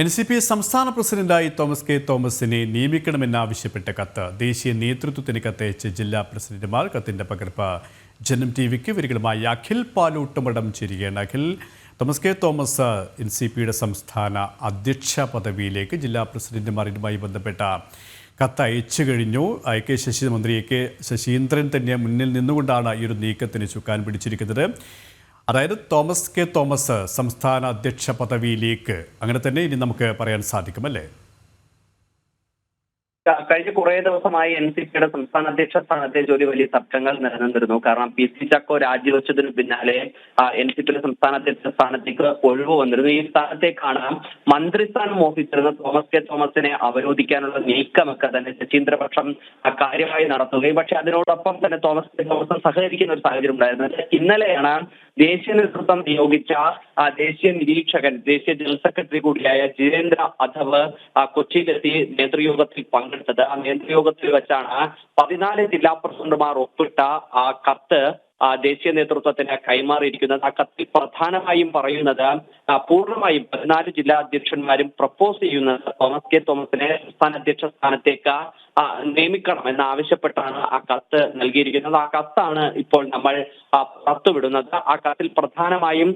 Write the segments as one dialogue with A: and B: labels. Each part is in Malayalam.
A: എൻ സി പി സംസ്ഥാന പ്രസിഡന്റായി തോമസ് കെ തോമസിനെ നിയമിക്കണമെന്നാവശ്യപ്പെട്ട കത്ത് ദേശീയ നേതൃത്വത്തിന് കത്തയച്ച് ജില്ലാ പ്രസിഡന്റുമാർ കത്തിന്റെ പകർപ്പ്. ജനം ടി വിക്ക് വരികളുമായി അഖിൽ പാലൂട്ടുമടം ചേരുകയാണ് Akhil. Thomas K Thomas N C പിയുടെ സംസ്ഥാന അധ്യക്ഷ പദവിയിലേക്ക് ജില്ലാ പ്രസിഡന്റുമാരുമായി ബന്ധപ്പെട്ട കത്ത് അയച്ചു കഴിഞ്ഞു. ഐ കെ ശശി മന്ത്രി എ കെ ശശീന്ദ്രൻ തന്നെ മുന്നിൽ നിന്നുകൊണ്ടാണ് ഈ ഒരു നീക്കത്തിന് ചുക്കാൻ പിടിച്ചിരിക്കുന്നത്. അതായത് തോമസ് കെ തോമസ് സംസ്ഥാന അധ്യക്ഷ പദവിയിലേക്ക്. അങ്ങനെ തന്നെ ഇനി നമുക്ക് പറയാൻ സാധിക്കും അല്ലേ?
B: ക- കഴിഞ്ഞ കുറേ ദിവസമായി എൻ സി പിയുടെ സംസ്ഥാന അധ്യക്ഷ സ്ഥാനത്തെ ജോലി വലിയ തർക്കങ്ങൾ നിലനിന്നിരുന്നു. കാരണം പി സി ചക്കോ രാജിവെച്ചതിന് പിന്നാലെ എൻ സി പിയുടെ സംസ്ഥാന അധ്യക്ഷ സ്ഥാനത്തേക്ക് ഒഴിവ് വന്നിരുന്നു. ഈ സ്ഥാനത്തേക്കാണ് മന്ത്രിസ്ഥാനം മോഹിച്ചിരുന്ന തോമസ് കെ തോമസിനെ അവരോധിക്കാനുള്ള നീക്കമൊക്കെ തന്നെ ശശീന്ദ്രപക്ഷം കാര്യമായി നടത്തുകയും പക്ഷെ അതിനോടൊപ്പം തന്നെ തോമസ് കെ തോമസ് സഹകരിക്കുന്ന ഒരു സാഹചര്യം ഉണ്ടായിരുന്നു. ഇന്നലെയാണ് ദേശീയ നേതൃത്വം നിയോഗിച്ച ദേശീയ നിരീക്ഷകൻ ദേശീയ ജനറൽ സെക്രട്ടറി കൂടിയായ ജിതേന്ദ്ര അധവ് ആ, കൊച്ചിയിലെത്തി നേതൃയോഗത്തിൽ പങ്കെടുത്തത്. ആ നേതൃയോഗത്തിൽ വെച്ചാണ് പതിനാല് ജില്ലാ പ്രസിഡന്റുമാർ ഒപ്പിട്ട ആ കത്ത് ദേശീയ നേതൃത്വത്തിന് കൈമാറിയിരിക്കുന്നത്. ആ കത്തിൽ പ്രധാനമായും പറയുന്നത് പൂർണമായും പതിനാല് ജില്ലാ അധ്യക്ഷന്മാരും പ്രപ്പോസ് ചെയ്യുന്നത് തോമസ് കെ തോമസിനെ സംസ്ഥാന അധ്യക്ഷ സ്ഥാനത്തേക്ക് നിയമിക്കണം എന്നാവശ്യപ്പെട്ടാണ് ആ കത്ത് നൽകിയിരിക്കുന്നത്. ആ കത്താണ് ഇപ്പോൾ നമ്മൾ പുറത്തുവിടുന്നത്. ആ കത്തിൽ പ്രധാനമായും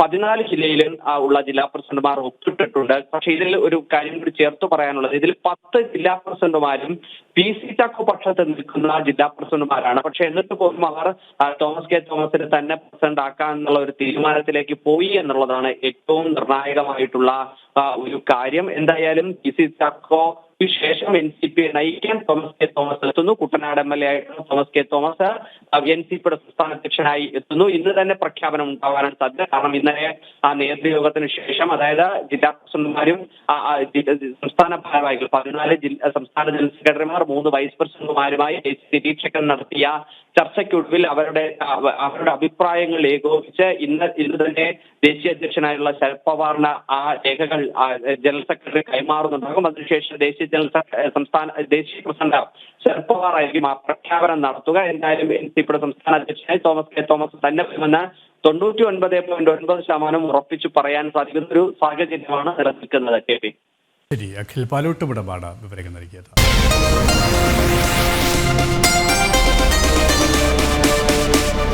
B: പതിനാല് ജില്ലയിലും ഉള്ള ജില്ലാ പ്രസിഡന്റുമാർ ഒപ്പിട്ടിട്ടുണ്ട്. പക്ഷേ ഇതിൽ ഒരു കാര്യം കൂടി ചേർത്ത് പറയാനുള്ളത്. ഇതിൽ പത്ത് ജില്ലാ പ്രസിഡന്റുമാരും പി സി ചാക്കോ പക്ഷത്ത് നിൽക്കുന്ന ജില്ലാ പ്രസിഡന്റുമാരാണ്. പക്ഷെ എന്നിട്ട് പോലും അവർ തോമസ് കെ. തോമസിനെ തന്നെ പ്രസിഡന്റ് ആക്കാം എന്നുള്ള ഒരു തീരുമാനത്തിലേക്ക് പോയി എന്നുള്ളതാണ് ഏറ്റവും നിർണായകമായിട്ടുള്ള ഒരു കാര്യം. എന്തായാലും പി സി ചാക്കോ ശേഷം എൻ സി പി നയിക്കാൻ തോമസ് കെ തോമസ് എത്തുന്നു. കുട്ടനാട് എം എൽ എ ആയിട്ടുള്ള Thomas K Thomas. N C പിയുടെ സംസ്ഥാന അധ്യക്ഷനായി എത്തുന്നു. ഇന്ന് തന്നെ പ്രഖ്യാപനം ഉണ്ടാവാനാണ് സാധ്യത. കാരണം ഇന്നലെ ആ നേതൃയോഗത്തിന് ശേഷം അതായത് ജില്ലാ പ്രസിഡന്റുമാരും സംസ്ഥാന ഭാരവാഹികൾ പതിനാല് ജില്ലാ സംസ്ഥാന ജനറൽ സെക്രട്ടറിമാർ മൂന്ന് വൈസ് പ്രസിഡന്റുമാരുമായി നിരീക്ഷകൻ നടത്തിയ ചർച്ചയ്ക്കൊടുവിൽ അവരുടെ അവരുടെ അഭിപ്രായങ്ങൾ ഏകോപിച്ച് ഇന്ന് ഇന്ന് തന്നെ ദേശീയ അധ്യക്ഷനായുള്ള ശരത് പവാറിന് ആ രേഖകൾ ജനറൽ സെക്രട്ടറി കൈമാറുന്നുണ്ടാകും. അതിനുശേഷം ദേശീയ ജനറൽ സംസ്ഥാന ദേശീയ പ്രസിഡന്റ് ശരത് പവാർ ആ പ്രഖ്യാപനം നടത്തുക. എന്തായാലും എൻ സി പിയുടെ സംസ്ഥാന അധ്യക്ഷനായി തോമസ് കെ. തോമസ് തന്നെ വരുമെന്ന് തൊണ്ണൂറ്റി ഒൻപത് പോയിന്റ് ഒൻപത് ശതമാനം ഉറപ്പിച്ചു പറയാൻ സാധിക്കുന്ന ഒരു സാഹചര്യമാണ് നിലനിൽക്കുന്നത് കെ പി.
A: ശരി അഖിൽ പാലൂട്ടുമടമാണ് വിവരങ്ങൾ നൽകിയത്.